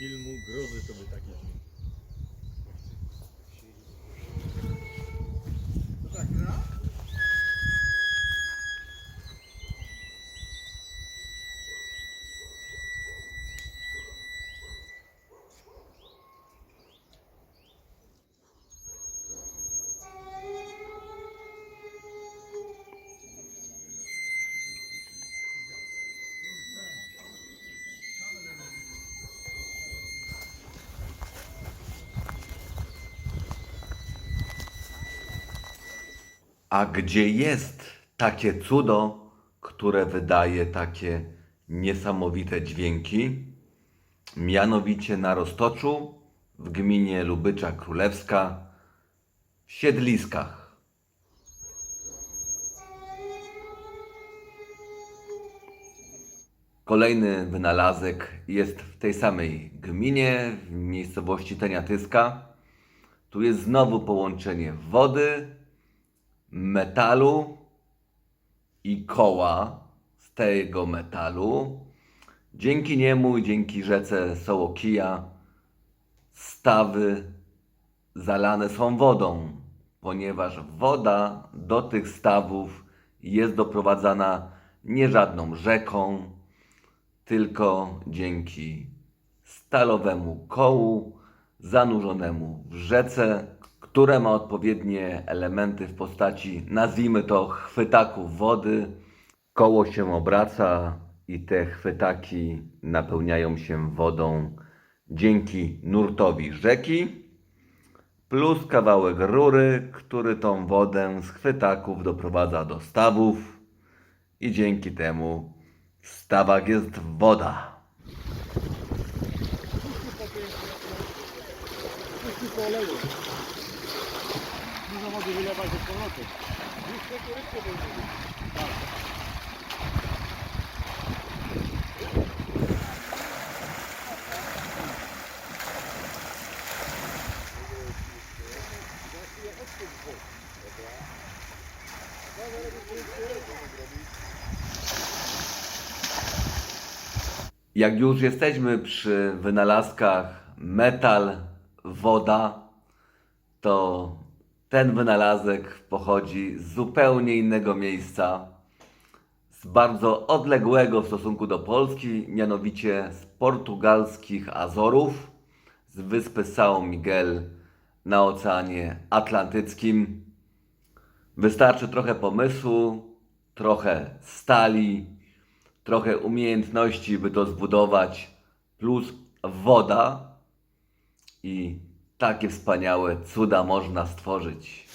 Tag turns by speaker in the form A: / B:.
A: filmu grozy to by takie dźwięki.
B: To tak gra?
C: A gdzie jest takie cudo, które wydaje takie niesamowite dźwięki? Mianowicie na Roztoczu, w gminie Lubycza Królewska, w Siedliskach. Kolejny wynalazek jest w tej samej gminie, w miejscowości Teniatyska. Tu jest znowu połączenie wody, metalu i koła z tego metalu. Dzięki niemu dzięki rzece Sołokija stawy zalane są wodą, ponieważ woda do tych stawów jest doprowadzana nie żadną rzeką, tylko dzięki stalowemu kołu zanurzonemu w rzece, które ma odpowiednie elementy w postaci, nazwijmy to, chwytaków wody. Koło się obraca i te chwytaki napełniają się wodą dzięki nurtowi rzeki, plus kawałek rury, który tą wodę z chwytaków doprowadza do stawów i dzięki temu w stawach jest woda.
A: Oleju. Dużo wody wylewać z powrotem. Już będzie. Tak.
C: Jak już jesteśmy przy wynalazkach metal, woda, to ten wynalazek pochodzi z zupełnie innego miejsca, z bardzo odległego w stosunku do Polski, mianowicie z portugalskich Azorów, z wyspy São Miguel na Oceanie Atlantyckim. Wystarczy trochę pomysłu, trochę stali, trochę umiejętności, by to zbudować, plus woda i takie wspaniałe cuda można stworzyć.